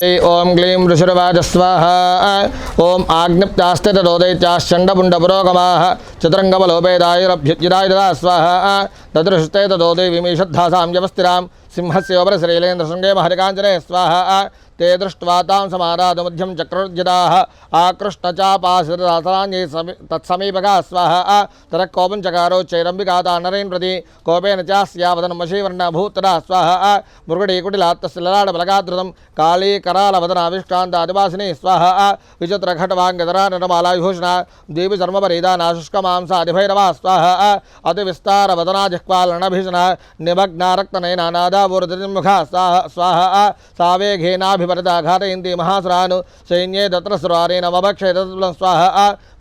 ओम क्लीं ऋषिर्वाज स्वाहा ओम आज्ञप्तास्ते तदोदैत्याश्चण्डपुण्डपुरोगमाः चतुरङ्गबलोपेदायुरभ्युज्युदाय ददा स्वाहा, तदृशुस्ते तदोदैवीमीषद्धासां जपस्तिरां सिंहस्य उपरि श्रीलेन्द्रशृङ्गे महरिकाञ्जने स्वाहा ते दृष्ट्वा तां समाराधमध्यं चक्रर्जिताः आकृष्टचापासिरसराञ्जे तत्समीपकाः स्वाहा। तरः कोपञ्चकारोच्चैरम्बिकाता नरेन् प्रति। कोपेन चास्यावदनमशीवर्णभूतरा स्वाहा। मृगडीकुटिलात्तस्य ललाडबलगाद्रुतं काली करालवदनाविष्टान्तादिवासिनी स्वाहा। विचित्रघटवाङ्गतरा निर्मलाविभूषणा द्वीपचर्मपरीदानाशुष्कमांसादिभैरवा स्वाहा। अतिविस्तारवदनाजिह्वालनभीषणा निमग्नारक्तनयनानादावूर्धिमुखा स्वाहा। स्वाहा। सावेघेनाभि వరదాఘాతయంతి మహాసురాను సైన్యే దత్రసురారేణ మభక్షే దత్వం స్వాహ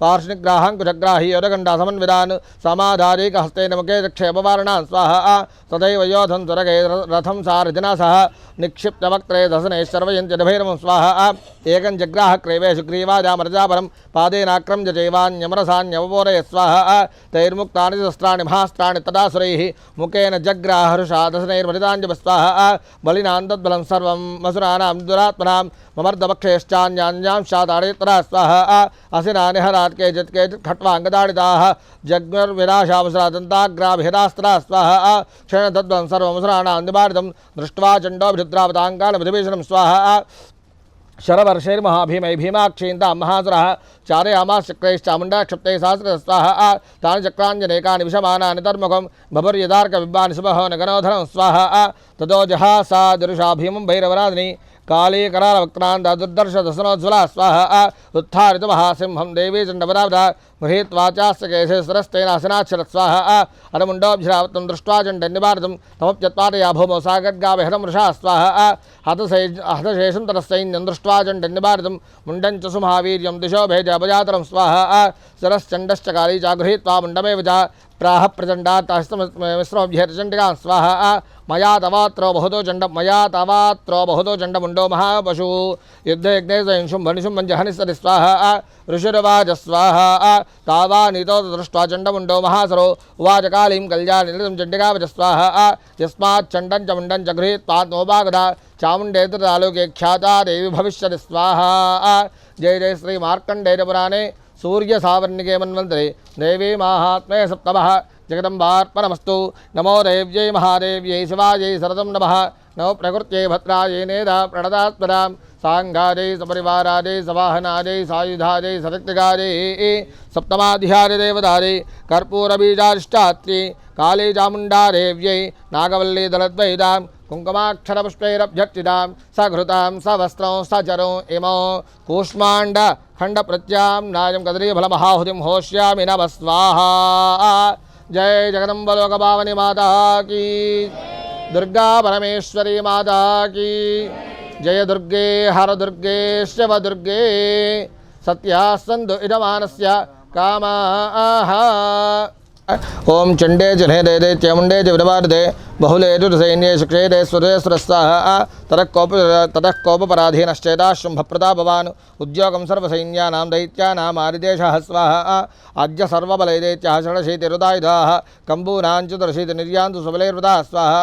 పార్ష్ణిగ్రాహాంకుశగ్రాహి యోధగండ సమన్విదాన్ సమాధారీక హస్తేన ముఖే క్షేమవారణాన్ స్వాహ తథైవ యోధం దురగే రథం సారథినా సహ నిక్షిప్తవక్త్రే దశనే శర్వయంత్యభైరవం స్వాహ ఏకం జగ్రాహ క్రైవేషు గ్రీవాజామరజాపరం పాదేనాక్రమ్య చైవాన్యమరసాన్యవబోరయ స్వాహ తైర్ముక్తాని శస్త్రాణి మహాస్త్రాణి తదాసురై ముఖేన జగ్రాహర్షాదశనైర్మరితాంజప స్వాహ బలినాంతద్బలం సర్వం మసురాణం దుర दुरात्मनां ममर्दपक्षेश्चान्यान्यां शाताडेतरा स्वाहा असिनानि हरात् केचित् केचित् खट्वाङ्गदाडिताः। जग्मुर्विनाशावसरादन्ताग्राभिहदास्त्रा स्वाहा क्षणतद्वं सर्वमसुराणां निवारितं दृष्ट्वा चण्डोभिद्रावताङ्कालपृथिवीशनं स्वाहा शरवर्षैर्महाभीमै भीमाक्षीन्तां महासुरः। चारयामाश्चक्रैश्चामुण्डाक्षिप्तैः सहस्रस्वाहा तानि चक्राञ्जनेकानि विषमानानि तर्मुखं नगनोधनं स्वाहा ततो जहासा दृशा भीमं काली करालवक्त्रान्ता दुर्दर्श दशनोज्ज्वला स्वाहा उत्थारितमहासिंहं देवी चण्डपदावदा गृहीत्वाचास्य केशे सरस्तेनासनाक्षर स्वाहा अरमुण्डोऽभिरावतं दृष्ट्वा चण्डन्निवारितं तमप्यत्पादया भौमो सागड्गाविहरं वृषा। स्वाहा हतसै हतशेषं तरस्सैन्यं दृष्ट्वा चण्डन्निवारितं मुण्डं च सुमहावीर्यं दिशो भेज भेजपजातरं स्वाहा सरश्चण्डश्च काली च गृहीत्वा मुण्डमेव च प्राह प्रचण्डात्तमिश्रमभ्यर्चण्डिकां स्वाहा మయా తవాత్రో బహుతో చండం మయా తవాత్రో బహుతో చండముండో మహాపశు. యుద్ధయజ్ఞే సయంశుం భనిషుం మంజహనిస్తరి స్వాహ ఋషురవాజ స్వాహ తావా నీతో దృష్ట్వా చండముండో మహాసరో. ఉవాచ కాళీం కళ్యాణిం చండికావజ స్వాహ యస్మాత్ చండం చ ముండం చ గృహీత్వాత్మోపాగద చాముండేతృతాలోకే ఖ్యాతా దేవి భవిష్యతి స్వాహ. జయ జయ శ్రీ మార్కండేయ పురాణే. సూర్యసావర్ణికే మన్వంతరే. దేవీ మాహాత్మే సప్తమ. జగదంబార్పణమస్తు నమో దేవ్యై మహాదేవ్యై శివాజై శరదం నమ నమో ప్రకృత్యై భద్రాయై నేద ప్రణదాత్మరాం సాంఘాదే సపరివారాదే సవాహనాదే సాయుధాదే సరక్తిగాదే సప్తమాధిహారి దేవదారే కర్పూరబీజారిష్టాత్రి కాళీ చాముండారేవ్యై నాగవల్లి దళద్వైదాం కుంకుమాక్షరపుష్పైరభ్యర్చితాం సఘృతాం సవస్త్రం సచరం ఇమో కూష్మాండ ఖండ ప్రత్యాం నాయం కదరీఫలమహాహుతిం హోష్యామి నవ స్వాహా जय जगदम्बलोकपावनि माता की। दुर्गा परमेश्वरी माता की। जय दुर्गे, हर दुर्गे, शिव दुर्गे। सत्या इदमानस्य कामाः। ఓం చండే జనేదే దేదే చాముండే చ విడవారదే బహుళే సైన్యే శిక్షేదే సురే సురస్వాహ తతః కోప తతః ఉద్యోగం సర్వసైన్యానాం దైత్యానాం ఆరిదేశ స్వాహ అద్య సర్వబలైదైత్యः షడశీతిరుదాయుధాः కంబూనాంచుదర్శీతి నిర్యాంతు సుబలైర్వృతా స్వాహ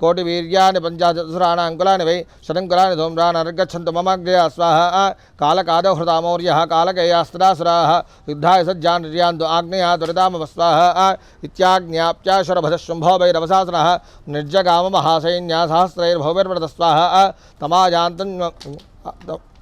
కోటివీర్యాన్ని పంచాశురాణి అంకులాని వై శతంకులాని ధూమ్రాన్ నిర్గచ్చంతు మమాగ్రయ స్వాహ కాలకాదో హృతామౌర్యः కాలకేయాస్త్రాసురాः యుద్ధాయ సజ్జాన్ నిర్యాంతు ఆగ్నేయా దురితామవ స్వాహ इत्याज्ञाप्याशुरभधशुम्भो भैरवसहस्रः निर्जगाममहासैन्या सहस्रैर्भौवैर्वृतस्वाहा तमाजान्तन्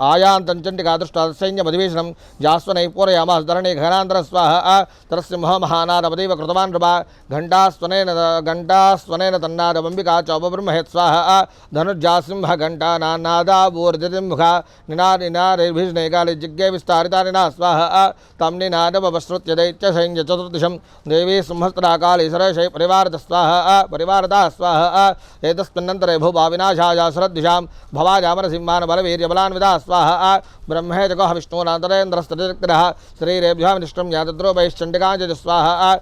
आयान्तञ्चण्डिकादृष्टादसैन्यमधिवेशनं जास्वनै पूरयामः धरणे घनान्तर स्वाहा। तरसिंह महानादपदेव कृतवान् नृपा घण्टास्वनेन घण्टास्वनेन तन्नादमम्बिका चौपब्रह्महेत् स्वाहा। धनुर्जासिंह निना स्वाह अ स्वाहा। तं दैत्य सैन्य चतुर्दश देवी सिंहस्त्राकाली सरशै परिवारत स्वाहा। परिवारता स्वाहा। एतस्मिन्नन्तरे भुवा विनाशाया सुरद्विषां भवाजामरसिंहान् बलवीर्यबलान्विता स्वाहा ब्रह्मेज विष्णुरान्तरेन्द्रस्ततिरिक्तिरः श्रीरेभ्यः श्रीरेभ्यम यातद्रो वैश्चण्डिकाञ्जलिस्वाहा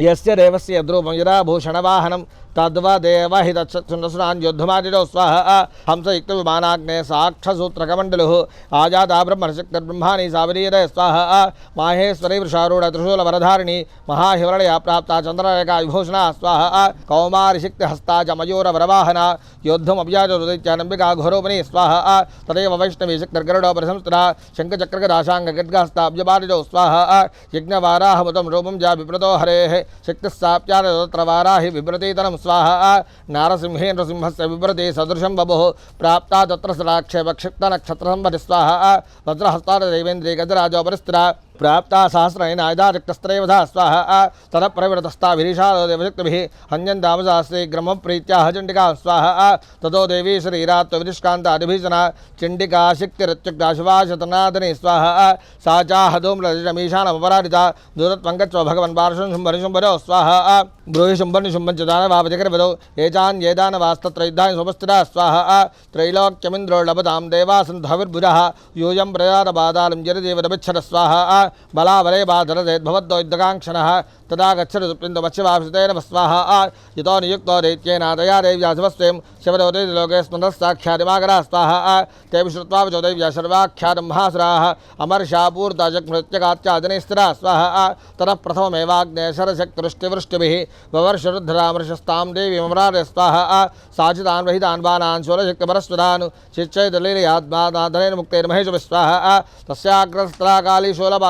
यस्य देवस्य द्रुवं यदा भूषणवाहनं तद्वदेव हितत्सुन्दसुरान्योद्धमादिरो स्वः हंसयुक्तविमानाग्ने साक्षसूत्रकमण्डलुः। आजादा ब्रह्मणशक्तिर्ब्रह्माणि सावरीयते स्वाहा। माहेश्वरी वृषारूढ वृषारूढत्रिशूलवरधारिणी महाहिवरलया प्राप्ता चन्द्ररेखा विभूषणा स्वाहा। कौमारिशक्तिहस्ता च मयूरवरवाहना योद्धमभियाजरुदैत्यानम्बिका घोरोपनि स्वाहा। तदेव वैष्णवी शक्तिर्गरुडोपरिसंस्था शङ्खचक्रगदाशाङ्गगद्गास्ताब्जबालिजौ स्वाहा। यज्ञवाराहमुतं रूपं जा विव्रतो हरेः। शक्तिस्साप्यादत्र वाराहि विव्रतीतनं स्वाहा नारसिंहेन्द्रसिंहस्य विव्रते सदृशं बभुः प्राप्ता तत्र सदाक्षेपक्षिप्तनक्षत्रसम्पदि स्वाहा वज्रहस्तादेवेन्द्रे गजराजोपरिस्थिता प्राप्त सहस्रेण आयुधा रक्तस्त्रैवधा स्वाहा ततः प्रवृतस्ताभिरीशादेवशक्तिभिः हन्यन्तामसास्ते ग्रमप्रीत्या चण्डिका स्वाहा। ततो देवी श्रीरात्वविनिष्कान्तादिभिजना चण्डिका शक्तिरत्युक्ता शिवाशतनादने स्वाहा सा चाहदोम्लमीशानमपराजिता दूरत्वङ्गत्व भगवन् पार्श्वं शुम्भरि शुंभर स्वाहा। ब्रूहि शुम्भन् शुम्भं च दानवापजकरवदौ एतान् येदानवास्तत्र युद्धानि स्वपस्थिता स्वाहा। लभता लभतां देवासन्धविर्भुजः। प्रजात प्रजातपादालं जरदेवदमिच्छर स्वाहा। बलाबले बाधरदेद्भवद्दौद्यकाङ्क्षणः तदा गच्छति सुप्रिन्दमच्यवाभिषतेन भस्वाः आ, यतो नियुक्तो दैत्येनादया देव्यासमस्त्रीं शिवरोदे लोके स्मृतस्ताख्यादिमागरा स्वाहा आ तेऽपि श्रुत्वा वचो देव्या सर्वाख्यातं भासराः अमर्षापूर्दाजग्मृत्यकात्यादिनैस्तिरा स्वाहा, आ, ततः प्रथममेवाग्नेशरशक्तृष्टिवृष्टिभिः ववर्षरुद्धरामर्षस्तां देवीमरारे स्वाहा, आ साचितान् वहितान् बाणान् शोलशक्तिपरस्वरान् चिच्चैदलीलयात्मानाधनेन मुक्तेर्महेश स्वाहा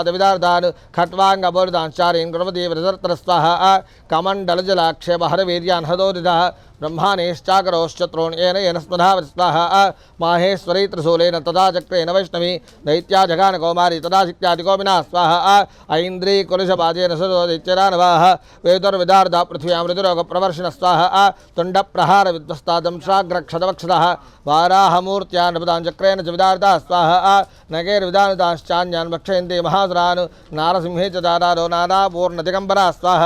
విదారదాన్ ఖట్వాంగబోరుదాంచారీన్ గుణవతి వ్రజర్తరస్వ కమండలజలాక్షేమ హరవీర్యాన్ బ్రహ్మానేశ్చాకరోశ్చత్రోణ్యేన ఏన స్మృధావతి స్వాహ మాహేశ్వరీ త్రిశూలేన తదా చక్రేణ వైష్ణవి దైత్యా జఘాన కౌమారి తదా శక్త్యాదికోమినా స్వాహ ఐంద్రీ కులిశపాదేన సుదోదిత్యరానవాహ వేదుర్విదార్ధ పృథ్వ్యామృతిరోగ ప్రవర్షిణ స్వాహ తుండ ప్రహార విధ్వస్తాదంశాగ్రక్షదవక్షద వారాహమూర్త్యా నృపదాం చక్రేణ చ విదార్ధ స్వాహ నగైర్విదానుతాశ్చాన్యాన్ భక్షయంతి మహాసురాన్ నారసింహే చ దారారో నారాపూర్ణ దిగంబరా స్వాహ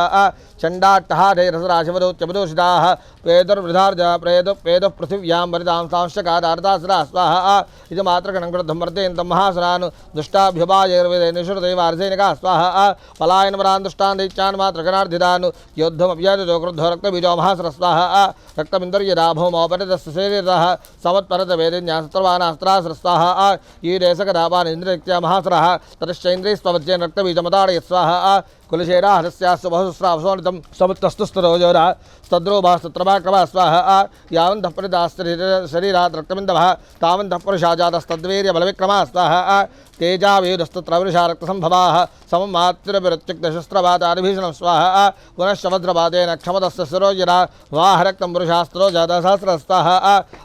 చండాట్టహాధైరసరాశివదోత్యమదోషిదాः ప్రేదుర్వృధార్జ ప్రేదు ప్రేదు పృథివ్యాం వరిదాం సాంశకాదార్థాసురా స్వాహ ఇది మాతృగణం క్రుద్ధం వర్ధయంతం మహాసురాన్ దుష్టాభ్యుపాయైర్వేదైనిశ్రుతైవార్ధైనికా స్వాహ పలాయనపరాన్ దుష్టాన్ దైత్యాన్ మాతృగణార్థిదాన్ యోద్ధమవ్యాజో క్రుద్ధో రక్తబీజో మహాసుర స్వాహ రక్తమిందర్యరాభౌమోపరితస్సు శరీరः సమత్పరత వేదిన్యాసత్రవానాస్త్రాసుర స్వాహ ఈ దేశకదాపానింద్రనిత్య మహాసురः తతశ్చైంద్రైస్వచ్చేన రక్తబీజమతాడయ స్వాహ కులశేరా హస్యాస్సు బహుస్రావసోనితం సముత్తస్తుస్తరోజోర స్తద్రోభాస్తత్రమాక్రమ స్వాహ యావంతః పరిదాస్త శరీరాత్ రక్తమిందవ తావంతః పురుషాజాతస్తద్వీర్య బలవిక్రమ స్వాహ తేజావేదస్తత్రవృషా రక్తసంభవా సమం మాతృభిరత్యుక్తశస్త్రవాదాభిభీషణం స్వాహ పునశ్శభద్రపాదేన క్షమదస్త సరోజన వాహరక్తం పురుషాస్త్రో జాతసహస్రస్తాహ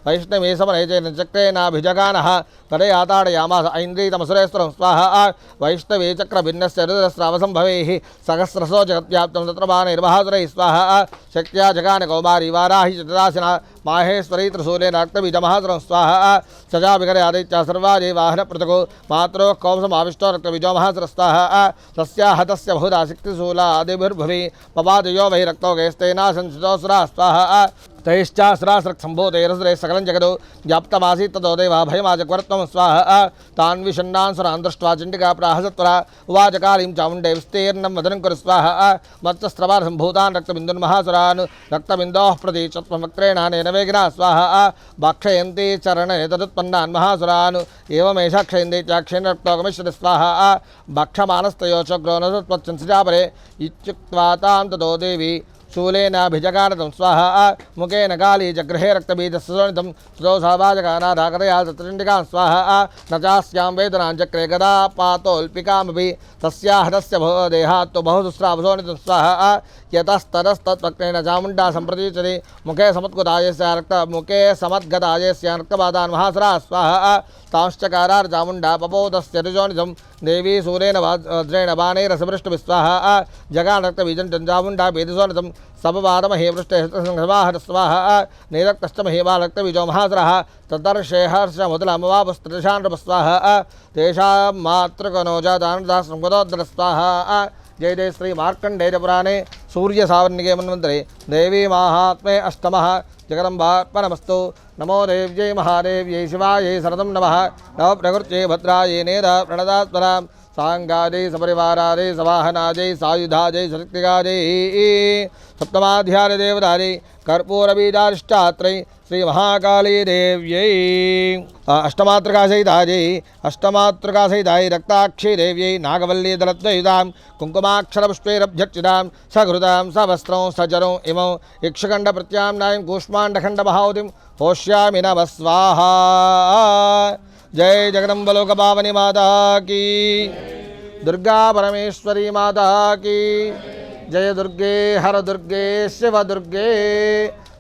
వైష్ణవే సమనయచేన చక్రేనాభిజగాన తడయాతాడయామాస ఐంద్రీతమసురేశ్వరం స్వాహ వైష్ణవే చక్రభిన్నస్య రుద్రస్రావసంభవై सहस्रसो जगत तत्र बाणैर्महासुरैः स्वाहा। शक्त्या जगान कौमारी वाराहि चतुरासिना माहेश्वरी त्रिशूलेनाक्तबीजमहासुरं स्वाहा। सजा विगरे आदित्या वाहन पृथको मात्रो कौंसमाविष्टो रक्तबीजो महासुरस्ताहा सस्या हतस्य बहुधा शक्तिशूला आदिभिर्भुवि। पपादयो वै रक्तौ गैस्तेना संसितो स्वाह स्वाहा। तैश्चास्रासृक्सम्भूतैरसुरे सकलं जगदो व्याप्तमासीत् ततो देवा भयमाजक्वर्त्वं स्वाहा तान् विषण्णान् सुरान् दृष्ट्वा चण्डिका प्राहसत्वरा उवाचकालीं चामुण्डे विस्तीर्णं वदनं कुरु स्वाहा मत्स्रवासम्भूतान् रक्तबिन्दुन्महासुरान् रक्तबिन्दोः प्रति चत्वमक्रेणानेन वेगिना स्वाहा भक्षयन्ति चरणे तदुत्पन्नान् महासुरान् एवमेषा क्षयन्ति चाक्षेण रक्तोगमिष्यति स्वाहा भक्षमानस्तयो चक्रो न तत्पच्छंसिजापरे इत्युक्त्वा तां ततो देवी शूलेनाभिजगानतं स्वाहा, मुखेन काली च गृहे रक्तबीजस्सोनितं सुतो सावाजकानाधाकरया तत्रिण्डिकां स्वाहा न चास्यां वेदनां चक्रे गदा पातोऽल्पिकामपि, तस्याः तस्य भो देहात् तु बहुदुस्रावसोनितं स्वाहा यतस्ततस्तत्वक्रेण चामुण्डा सम्प्रतीचति, मुखे समुत्कुदायस्य रक्त मुखे समद्गदायस्य रक्तपादान् महासरा, स्वाहा तांश्चकारार् चामुण्डा पपोतस्य ऋजोनितं देवी सूरेण वज्रेण बाणैरसपृष्टविस्वाहा जगान रक्तबीजं चामुण्डा वेदसोनितं सपवादमहे वृष्टे संघवाहर स्वाहा निरक्तश्च महेवा रक्तबीजो महासरः तदर्षेहर्षमुदलमवापस्त्रिशान् तेषां मातृकनो जातानुदासंगतोद्र स्वाहा जय जय श्री मार्कण्डेय पुराणे सूर्यसावर्णिके मन्वन्तरे देवी माहात्म्ये अष्टमः जगदम्बार्पणमस्तु नमो देव्यै महादेव्यै शिवाय सरदम नम। नव प्रकृत्य भद्रा ये नेद प्रणदात्मनां। साङ्गाजै सपरिवाराजै सवाहनाजै सायुधाजै शक्तिकाजै सप्तमाध्यायदेवताजै कर्पूरबीजाष्टात्रै కర్పూరబీజారిష్టాత్రై శ్రీ మహాకాళీ దేవ్యై అష్టమాతృకా సహితాజై అష్టమాతృకా సహితాయి రక్తాక్షి దేవ్యై నాగవల్లీ దళద్వయుతాం కుంకుమాక్షరపుష్పైరభ్యర్చితాం సఘృతాం సవస్త్రం సజరం ఇమం యక్షఖండ ప్రత్యామ్నాయం కూష్మాండఖండ మహోదిం హోష్యామి నమ స్వాహా జై జగదంబలోక పావని మాతా కీ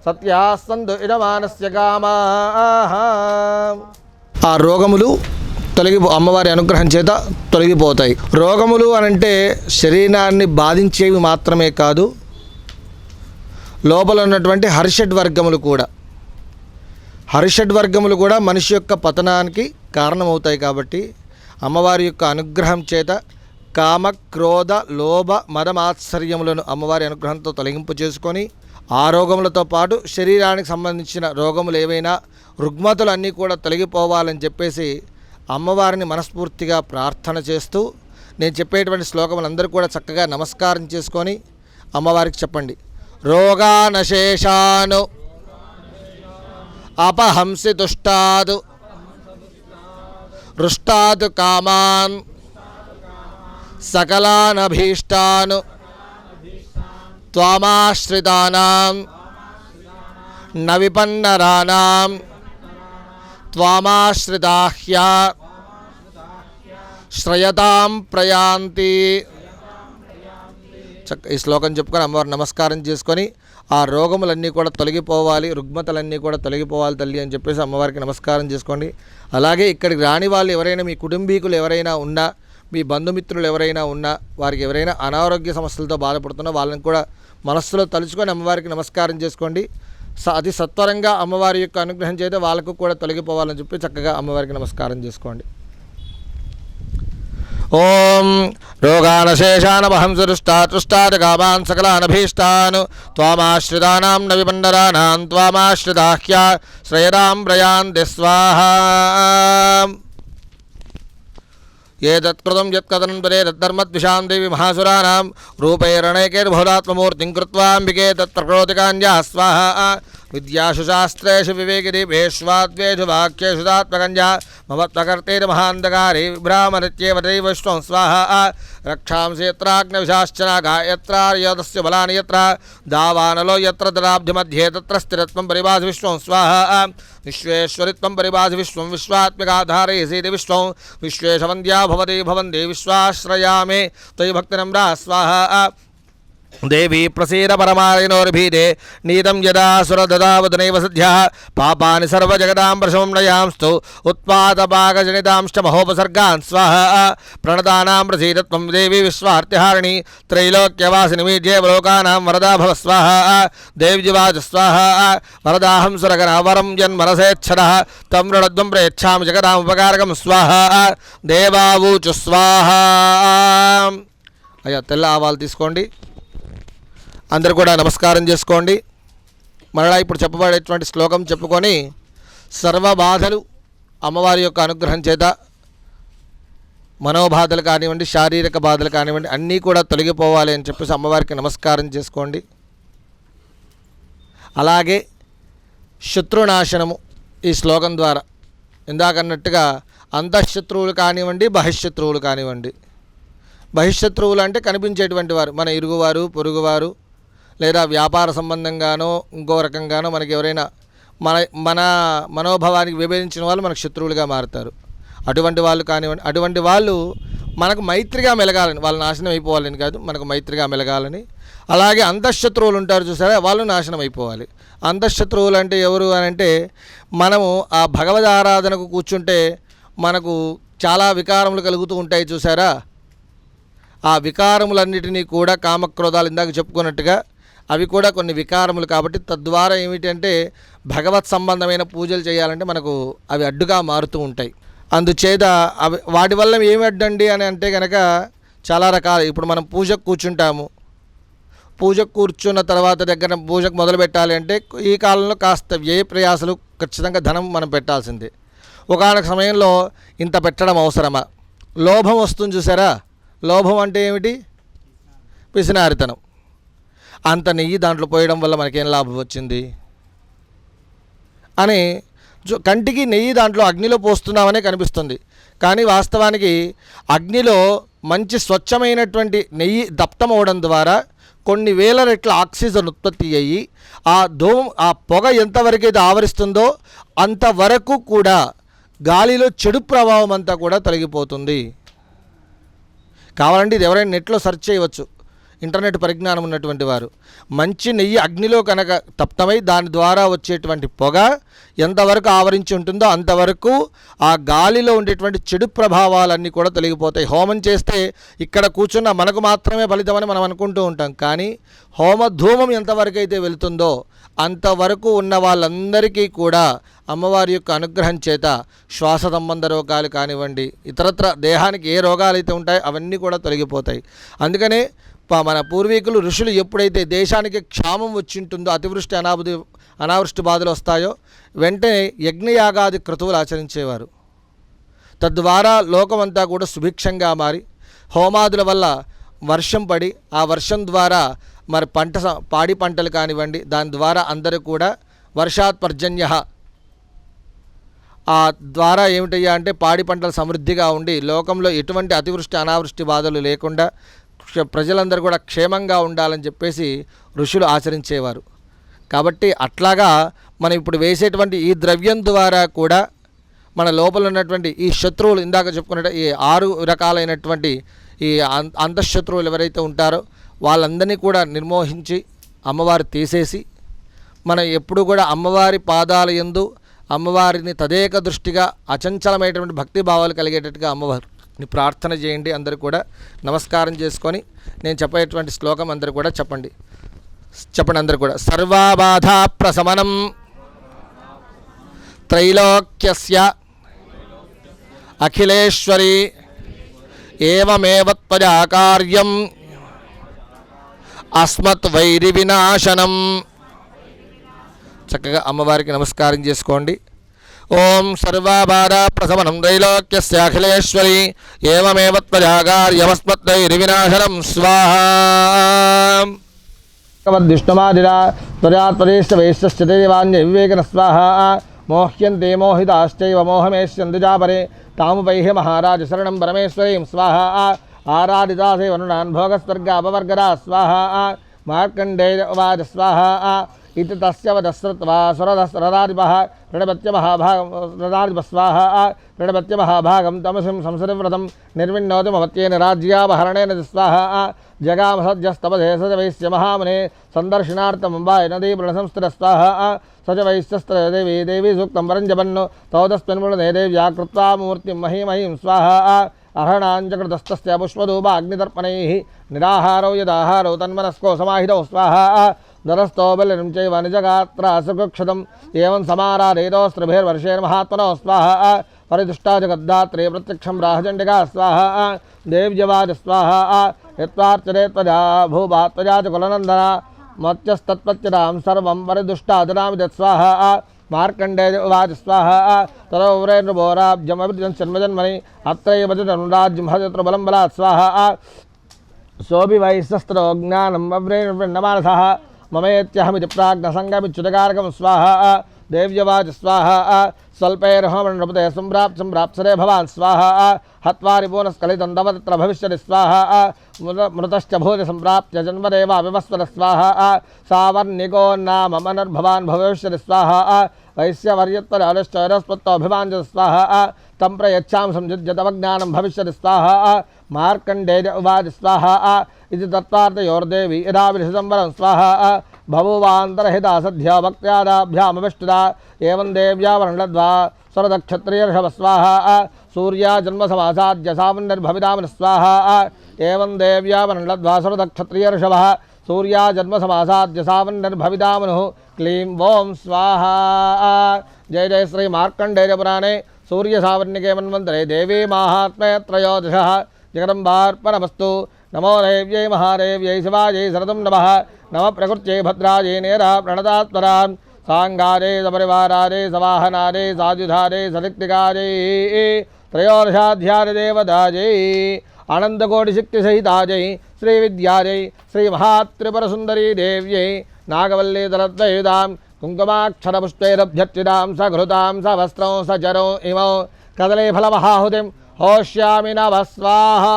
సత్యాస్తందు ఇడమానస్య కామా ఆ రోగములు తొలగి అమ్మవారి అనుగ్రహం చేత తొలగిపోతాయి. రోగములు అనంటే శరీరాన్ని బాధించేవి మాత్రమే కాదు లోపల ఉన్నటువంటి హర్షడ్ వర్గములు కూడా. హర్షడ్ వర్గములు కూడా మనిషి యొక్క పతనానికి కారణమవుతాయి కాబట్టి అమ్మవారి యొక్క అనుగ్రహం చేత కామ క్రోధ లోభ మదమాత్సర్యములను అమ్మవారి అనుగ్రహంతో తొలగింపు చేసుకొని ఆ రోగములతో పాటు శరీరానికి సంబంధించిన రోగములు ఏవైనా రుగ్మతలు అన్నీ కూడా తొలగిపోవాలని చెప్పేసి అమ్మవారిని మనస్ఫూర్తిగా ప్రార్థన చేస్తూ నేను చెప్పేటువంటి శ్లోకములు అందరూ కూడా చక్కగా నమస్కారం చేసుకొని అమ్మవారికి చెప్పండి. రోగానశేషాను అపహంసి దుష్టాదు రుష్టాదు కామాన్ సకలానభీష్టాను త్వామాశ్రితానాం న విపన్నరానాం త్వామాశ్రితాహ్య శ్రయతాం ప్రయాంతి ఈ శ్లోకం చెప్పుకొని అమ్మవారు నమస్కారం చేసుకొని ఆ రోగములన్నీ కూడా తొలగిపోవాలి రుగ్మతలన్నీ కూడా తొలగిపోవాలి తల్లి అని చెప్పేసి అమ్మవారికి నమస్కారం చేసుకోండి. అలాగే ఇక్కడికి రాని వాళ్ళు ఎవరైనా మీ కుటుంబీకులు ఎవరైనా ఉన్నా మీ బంధుమిత్రులు ఎవరైనా ఉన్నా వారికి ఎవరైనా అనారోగ్య సమస్యలతో బాధపడుతున్నా వాళ్ళని కూడా మనస్సులో తలుచుకొని అమ్మవారికి నమస్కారం చేసుకోండి. స అతి సత్వరంగా అమ్మవారి యొక్క అనుగ్రహం చేత వాళ్ళకు కూడా తొలగిపోవాలని చెప్పి చక్కగా అమ్మవారికి నమస్కారం చేసుకోండి. ఓం రోగానశేషానవహంసరుష్టాతృష్టాత్ కామాన్ సకలానభీష్టాన్ త్వామాశ్రితానాం న విపండరానాం ప్రయాన్ శ్రేయదాం ये तत्कृतं यत्कदनपरे तद्धर्मद्विषां देवी महासुराणां रूपे रणैकेर्भौरात्ममूर्तिं कृत्वाम्बिके तत्र क्रोतिकाञ्जाः स्वाहा विद्याशु शास्त्रु विवेक वाक्येषु तात्मकञ्जा ममत्वकर्तेर् महान्धकारे विभ्रामनित्येव दैव स्वाहा। रक्षांसि यत्राग्निविशाश्चना गायत्रार्यदस्य बलानि यत्र, दावानलो यत्र दराब्धिमध्ये तत्र स्थिरत्वं परिभाष विश्व स्वाहा। विश्वेश्वरित्वं परिभासि विश्वं विश्वात्मिकाधारयसीति विश्वं, विश्वेशवन्द्या भवंदे विश्वाश्रया मे तय भक्तिनम्रा स्वाहा। దేవీ ప్రసీద పరమాయనోర్భీతే నీతం యదా సురదదావదనైవ సద్య పాపాని సర్వజగదాం ప్రశమం నయాంస్తు ఉత్పాదపాకజనితాంశ్చ మహోపసర్గాన్ స్వాహ ప్రణదానాం ప్రసీదత్వం దేవి విశ్వార్తిహారిణి త్రైలోక్యవాసిని మీడ్యే లోకానాం వరదా భవ స్వాహ దేవ్జివాజ స్వాహ వరదాహం సురగనవరం జన్మరసేచ్ఛద తం రుణద్వం ప్రేచ్ఛామి జగదాముపకారకం స్వాహ దేవావూచు స్వాహ అయ్యా తెల్ల ఆవాలు తీసుకోండి అందరు కూడా నమస్కారం చేసుకోండి. మరలా ఇప్పుడు చెప్పబడేటువంటి శ్లోకం చెప్పుకొని సర్వ బాధలు అమ్మవారి యొక్క అనుగ్రహం చేత మనోబాధలు కానివ్వండి శారీరక బాధలు కానివ్వండి అన్నీ కూడా తొలగిపోవాలి అని చెప్పేసి అమ్మవారికి నమస్కారం చేసుకోండి. అలాగే శత్రునాశనము ఈ శ్లోకం ద్వారా. ఇందాకన్నట్టుగా అంతఃశత్రువులు కానివ్వండి బహిశత్రువులు కానివ్వండి. బహిశత్రువులు అంటే కనిపించేటువంటి వారు మన ఇరుగువారు పొరుగువారు లేదా వ్యాపార సంబంధంగానో ఇంకో రకంగానో మనకి ఎవరైనా మన మన మనోభావానికి విభజించిన వాళ్ళు మనకు శత్రువులుగా మారుతారు. అటువంటి వాళ్ళు కానివ్వండి అటువంటి వాళ్ళు మనకు మైత్రిగా మెలగాలని వాళ్ళు నాశనం అయిపోవాలని కాదు మనకు మైత్రిగా మెలగాలని. అలాగే అంతఃశత్రువులు ఉంటారు చూసారా వాళ్ళు నాశనం అయిపోవాలి. అంతఃశత్రువులు అంటే ఎవరు అని అంటే మనము ఆ భగవద్ ఆరాధనకు కూర్చుంటే మనకు చాలా వికారములు కలుగుతూ ఉంటాయి చూసారా. ఆ వికారములన్నిటినీ కూడా కామక్రోధాలు ఇందాక చెప్పుకున్నట్టుగా అవి కూడా కొన్ని వికారములు కాబట్టి తద్వారా ఏమిటంటే భగవత్ సంబంధమైన పూజలు చేయాలంటే మనకు అవి అడ్డుగా మారుతూ ఉంటాయి. అందుచేత అవి వాటి వల్ల ఏమి అడ్డండి అని అంటే కనుక చాలా రకాలు. ఇప్పుడు మనం పూజకు కూర్చుంటాము. పూజకు కూర్చున్న తర్వాత దగ్గర పూజకు మొదలు పెట్టాలి అంటే ఈ కాలంలో కాస్త వ్యయ ప్రయాసలు ఖచ్చితంగా ధనం మనం పెట్టాల్సిందే. ఒకనొక సమయంలో ఇంత పెట్టడం అవసరమా? లోభం వస్తుంది చూసారా? లోభం అంటే ఏమిటి? పిసినారితనం. అంత నెయ్యి దాంట్లో పోయడం వల్ల మనకేం లాభం వచ్చింది? అని కంటికి నెయ్యి దాంట్లో అగ్నిలో పోస్తున్నామనే కనిపిస్తుంది. కానీ వాస్తవానికి అగ్నిలో మంచి స్వచ్ఛమైనటువంటి నెయ్యి దప్తమవడం ద్వారా కొన్ని వేల రెట్ల ఆక్సిజన్ ఉత్పత్తి అయ్యి ఆ ధూమ్ ఆ పొగ ఎంతవరకు అయితే ఆవరిస్తుందో అంతవరకు కూడా గాలిలో చెడు ప్రభావం అంతా కూడా తొలగిపోతుంది. కావాలంటే ఇది ఎవరైనా నెట్లో సెర్చ్ చేయవచ్చు. ఇంటర్నెట్ పరిజ్ఞానం ఉన్నటువంటి వారు. మంచి నెయ్యి అగ్నిలో కనుక తప్తమై దాని ద్వారా వచ్చేటువంటి పొగ ఎంతవరకు ఆవరించి ఉంటుందో అంతవరకు ఆ గాలిలో ఉండేటువంటి చెడు ప్రభావాలన్నీ కూడా తొలగిపోతాయి. హోమం చేస్తే ఇక్కడ కూర్చున్న మనకు మాత్రమే ఫలితమని మనం అనుకుంటూ ఉంటాం. కానీ హోమధూమం ఎంతవరకు అయితే వెళుతుందో అంతవరకు ఉన్న వాళ్ళందరికీ కూడా అమ్మవారి యొక్క అనుగ్రహం చేత శ్వాస సంబంధ రోగాలు కానివ్వండి ఇతరత్ర దేహానికి ఏ రోగాలు అయితే ఉంటాయో అవన్నీ కూడా తొలగిపోతాయి. అందుకనే మన పూర్వీకులు ఋషులు ఎప్పుడైతే దేశానికి క్షామం వచ్చింటుందో అతివృష్టి అనాభృతి అనావృష్టి బాధలు వస్తాయో వెంటనే యజ్ఞయాగాది క్రతువులు ఆచరించేవారు. తద్వారా లోకమంతా కూడా సుభిక్షంగా మారి హోమాదుల వల్ల వర్షం పడి ఆ వర్షం ద్వారా మరి పంట స- పాడి పంటలు కానివ్వండి దాని ద్వారా అందరూ కూడా వర్షాత్ పర్జన్య ఆ ద్వారా ఏమిటయ్యా అంటే పాడి పంటలు సమృద్ధిగా ఉండి లోకంలో ఎటువంటి అతివృష్టి అనావృష్టి బాధలు లేకుండా ప్రజలందరూ కూడా క్షేమంగా ఉండాలని చెప్పేసి ఋషులు ఆచరించేవారు. కాబట్టి అట్లాగా మనం ఇప్పుడు వేసేటువంటి ఈ ద్రవ్యం ద్వారా కూడా మన లోపల ఉన్నటువంటి ఈ శత్రువులు ఇందాక చెప్పుకున్నట్టు ఈ ఆరు రకాలైనటువంటి ఈ అం- అంతఃశత్రువులు ఎవరైతే ఉంటారో వాళ్ళందరినీ కూడా నిర్మోహించి అమ్మవారు తీసేసి మనం ఎప్పుడు కూడా అమ్మవారి పాదాల ఎందు అమ్మవారిని తదేక దృష్టిగా అచంచలమైనటువంటి భక్తి భావాలు కలిగేటట్టుగా అమ్మవారు. ప్రార్థన చేయండి అందరూ కూడా నమస్కారం చేసుకొని నేను చెప్పేటువంటి శ్లోకం అందరూ కూడా చెప్పండి. చెప్పండి అందరూ కూడా. సర్వాబాధ ప్రశమనం త్రైలోక్యస్య అఖిలేశ్వరి ఏమేవ కార్యం అస్మత్ వైరి వినాశనం. చక్కగా అమ్మవారికి నమస్కారం చేసుకోండి. ओम सर्वाबाधाप्रसमनं त्रैलोक्यस्याखिलेश्वरी एवमेव त्वजागार्यमस्मत्तैर्विनाशनं स्वाहा। भगवद्विष्णुमादिरा त्वया त्वरेष्टवैश्यश्चिदेवान्य विवेकन स्वाहा। मोह्यन्ते मोहिताश्चैव मोहमेष्यन्ति जापरे, तामुपैः महाराज शरणं परमेश्वरीं, स्वाहा। आराधितासेवनुनान् भोगस्वर्गापवर्गरा, स्वाहा। मार्कण्डेय उवाच, स्वाहा। इति तस्य वदस्रत्वा सुरदस्रदारिपः ऋणपत्यमहाभागं रदारिपस्वाहा ऋणपत्यमहाभागं तमसिं संसरिव्रतं निर्विण्णोति राज्यापहरणेन स्वाहा जगामसज्जस्तपधे स च वैश्य महामुने सन्दर्शनार्थमुम्बाय नदी प्रणसंस्थिरस्वाहा स च वैश्यस्तदेवी देवी सूक्त वरंजपन्न जपन्नु दिव्या मृणे देव्या मही मूर्तिं महीमहीं स्वाहा अर्हणाञ्चकृतस्तस्य पुष्पधूपाग्नितर्पणैः निराहारौ यदाहारौ तन्मनस्को सहित स्वाहा పుష్పధూపాగ్నిదర్పణైः నిరాహారో యదాహారో తన్మనస్కో సమాహితౌ స్వాహ నరస్తో బలినం చైవ నిజగాత్ర సుక్షతం ఏవం సమారాధేదోస్త్రభిర్వర్షేర్మహాత్మనో స్వాహ పరిదుష్టా జగద్ధాత్రే ప్రత్యక్షం రాహచండికా స్వాహ దేవ్యవాజ స్వాహ యత్వార్చనే త్వజా భూభా త్వజా చ కులనందన మత్యస్తత్పత్యతాం సర్వం పరిదుష్టాదనామి తత్స్వాహ మార్కండేయ ఉవాచ స్వాహ తదో వ్రేణుభోరాబ్జమభిజన్ జన్మజన్మని అత్రైవ రాజ్యం హజత్ర బలం బలాత్ స్వాహ సోపి వైశస్త్రో జ్ఞానం అవ్రేణమానస ममयेत्यहमिति प्राज्ञसङ्गमिच्युतकारकं स्वाहा, देव्यवाच स्वाहा स्वल्पैर्होमण नृपते सम्प्राप् सम्प्राप्सरे भवान्। स्वाहा हत्वा रिपूनस्खलितं भविष्य तत्र भविष्यति। स्वाहा मृतश्च भूति संप्राप्त जन्मदेवा विवस्वत स्वाहा, सावर्णिको नाम मनर्भवान् भविष्यति। स्वाहा, वैश्यवर्यत्वर अलश्चरस्पत्तोऽभिमाञ्च स्वाहा, तं प्रय्छा संयुज्य तव ज्ञानं भविष्यति। स्वाहा, मार्कण्डेय उवाच। स्वाहा इति तत्तार्थयोर्देवी यदा विलसिदम्बरं स्वाहा भवोवान्तरहिता सद्या भक्त्यादाभ्यामविष्टदा एवं देव्या वर्णद्वा स्वरदक्षत्रियर्षभ, स्वाहा सूर्या जन्मसमासाद्य सामन्निर्भविदामन स्वाहा, एवं देव्या वर्णद्वा स्वरदक्षत्रियर्षभः सूर्या जन्मसमासाद्य सामन्निर्भविदामनुः क्लीं वों, स्वाहा। जय जय श्री मार्कण्डेयपुराणे सूर्यसावर्णिके मन्वन्तरे, देवी माहात्म्य त्रयोदशः, जगदम्बार्पणमस्तु। नमो रेव्य महारेव्यै शिवाय शरदम नम। नम प्रकृत भद्राजे नेरा प्रणतात्मरां सांगारे सपरिवारे सवाहनारे सायुधारे सलिक्तिकारे त्रयोर्षाध्यानदेवताजै आनन्दकोटिशक्तिसहिताजै श्रीविद्याजै श्रीमहात्रिपुरसुन्दरी स नागवल्लीतरद्वयुधां स सघृतां सवस्त्रौ सचरौ इमौ कदलीफलमहाहुतिं होश्यामी नवस्वाहा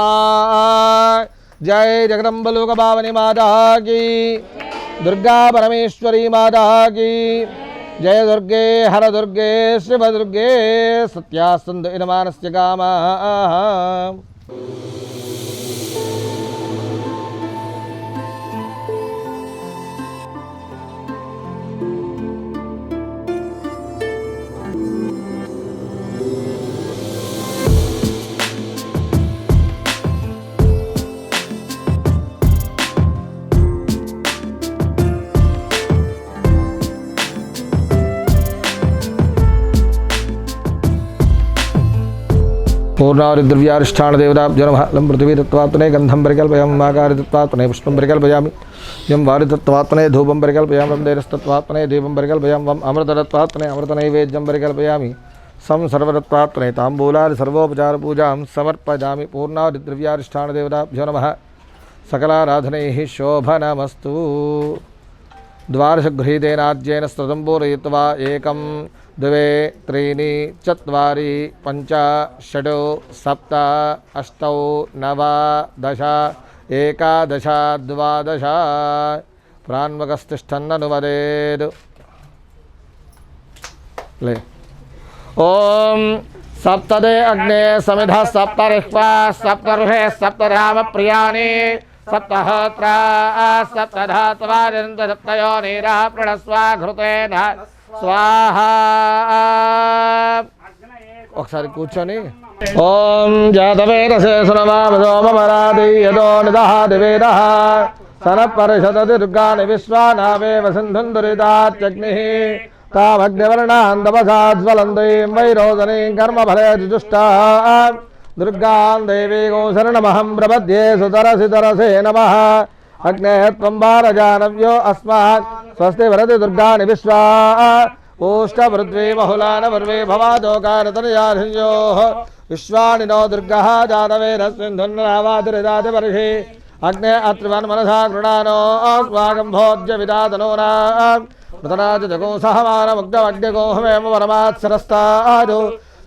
జయ కుంకుమాక్షరపుష్పైరభ్యర్చితాం జగదంబలోక భావని మాతాకి. దుర్గా పరమేశ్వరీ మాతాకి. జయ దుర్గే హర దుర్గే శివదుర్గే సత్యాసందు ఇనమానస్య కామా पूर्णावरिद्रव्यारिष्ठाणदेवताब्जनमहलं पृथिवीतत्वात्मने गन्धं परिकल्पयामि माकारितत्वात्मने पुष्पं परिकल्पयामि यं वारितत्वात्मने धूपं परिकल्पयामि वं दैरस्तत्वात्मने दीपं परिकल्पयामि वम् अमृतरत्वात्मने अमृतनैवेद्यं परिकल्पयामि सम सं सर्वरत्वात्मने सर्वोपचार सर्वोपचारपूजां समर्पयामि पूर्णावरिद्रव्यारिष्ठाणदेवताभ्यो नमः सकलाराधनैः शोभनमस्तु। द्वारशगृहीतेनाद्येन स्त्रतं पूरयित्वा एकं द्वे त्रीणि चत्वारि पञ्च षड् सप्त अष्टौ नव दश एकादश द्वादश। प्रान्वकस्तिष्ठन्ननुवदेद् ले। ॐ सप्तदे अग्ने समिधः सप्तरिह्वा सप्तऋषे सप्तरामप्रियाणि सप्तहोत्रा सप्तधात्वारिन्दसप्तयो नीरः प्रणस्वा घृतेन స్వాహా. ఒకసారి కూర్చొని. ఓం జాతవేదశేషనవామసోమరాది యదో నిదహాది సన పరిషదతి దుర్గాని విశ్వానావేవ సింధుం దురితాత్యగ్ని. తామగ్నివర్ణాందవసాజ్వలందీం వైరోదనీం కర్మఫలే దుష్టా దుర్గాం దేవీగో శరణమహం ప్రపద్యే సుతరసి తరసే నమ. अग्ने जानव्यो अस्मा स्वस्ति भरति दुर्गा विश्वा ओष्ठवृद्वे बहुलान वर्वे भवादोकारतनयाधियोः विश्वाणि नो दुर्गः जानवेरस्मिन्धुन्नावातिरिदाति वर्षे अग्ने अत्रिवन्मनसा गृणानो अस्माकं भोज्यविदातनूना मृतनाच जगोसहमानमुग्धमग्निगोहमेव परमात्सरस्तादु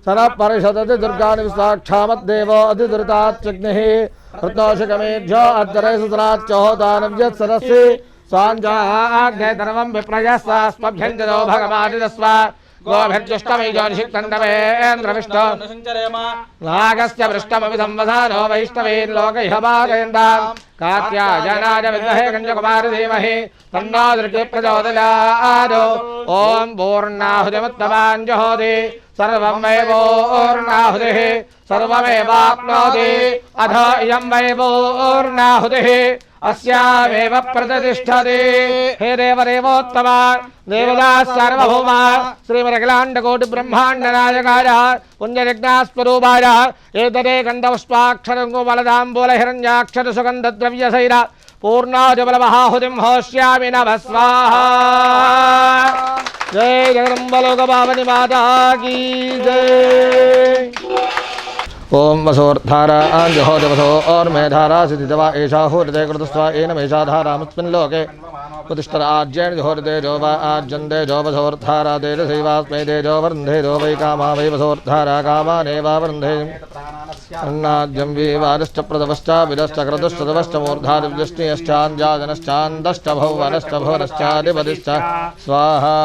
सन दुर्गा विश्वाक्षा विस्वाक्षामद्देवो अधिदुरिताच्यग्निः सदस्य अद्धरे सुसराच्चो धर्मं సరస్సి స్వాంజాగ్నేతరవం విప్రజస్వాస్మభ్యంజనో భగవానిదస్వ గోభిర్జుష్టమై జ్యోతిషిక్తండవేంద్ర విష్ణు నాగస్య పృష్టమపి సంవసానో వైష్ణవీన్ లోకైహమాగయంతాం కాత్యాయనాయ విద్మహే కంజకుమారి ధీమహి తన్నో దృగే ప్రచోదయాదో ఓం अस्यामेव प्रतिष्ठते। हे देवदेवोत्तम देवता सार्वभौम श्रीमरकिलाण्डकोटिब्रह्माण्डनायकाय पुण्ययज्ञास्वरूपाय एतदे गन्धपुष्पाक्षरङ्गोबलदाम्बूलहिरण्याक्षरसुगन्धद्रव्यसैर पूर्णाजुबलमहाहुतिं होष्यामि नमः स्वाहा। जय जगदम्बलोकपावनि माता की जय। ओम वसोर्धारा आंजहोदवसो और मैं धारा से दवा ऐसा हो हूर्दे कृतस्वा एन एनम धारा धारामस्मिन् लोके। प्रतिष्ठर आज्येण जोहर्दे जो वा आज्यन्ते जो वसोर्धारा देजसैवास्मै देजो दे जो वै कामा वै वसोर्धारा कामानेवा वृन्धे अन्नाद्यं वीवादश्च प्रदवश्च विदश्च क्रतुश्चतवश्च मूर्धादिव्यश्चेयश्चाञ्जाजनश्चान्दश्च भौवनश्च भुवनश्चाधिपतिश्च। स्वाहा।